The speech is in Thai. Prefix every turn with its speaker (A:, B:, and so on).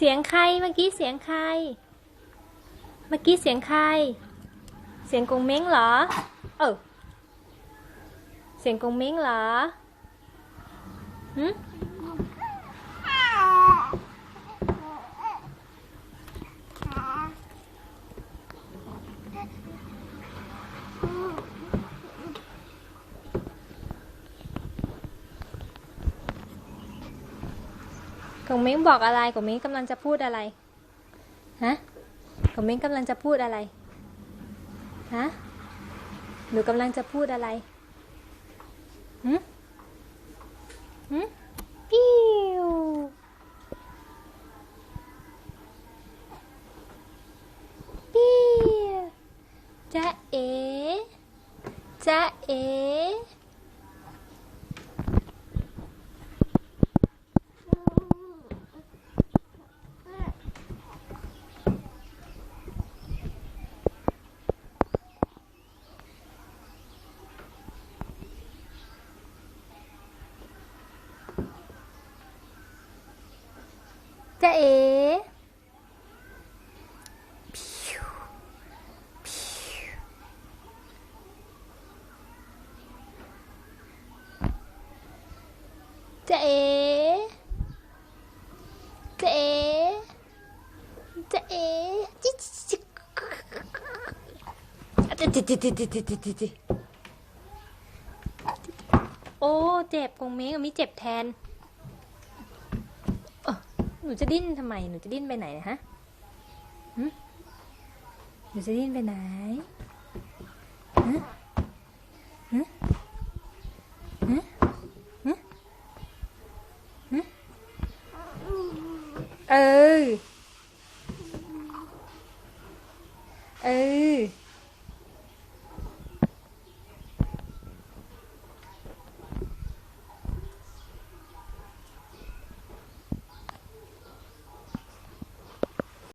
A: เสียงใครเมื่อกี้เสียงใคร เมื่อกี้เสียงใคร เสียงกงเม้งเหรอ เออเสียงกงเม้งเหรอหืม กงเม้งบอกอะไรกงเม้งกำลังจะพูดอะไรฮะกงเม้งกำลังจะพูดอะไรฮะหนูกำลังจะพูดอะไรหืมหืมปิ้วปิ้วจ๊ะเอ๋จ๊ะเอ๋ จ๊ะเอจ๊ะเอ๋จ๊ะเอจ๊ะเอจิ๊จิ๊จิ๊จิ๊จิ๊จิ๊จิ๊จิ๊จิ๊จิ๊จิ๊โอ้ เจ็บกงเม้งอะมิเจ็บแทน นูจะดิ้นทำไม หนูจะดิ้นไปไหนนะฮะหนูจะดิ้นไปไหนฮะฮะฮะฮะเออ เออ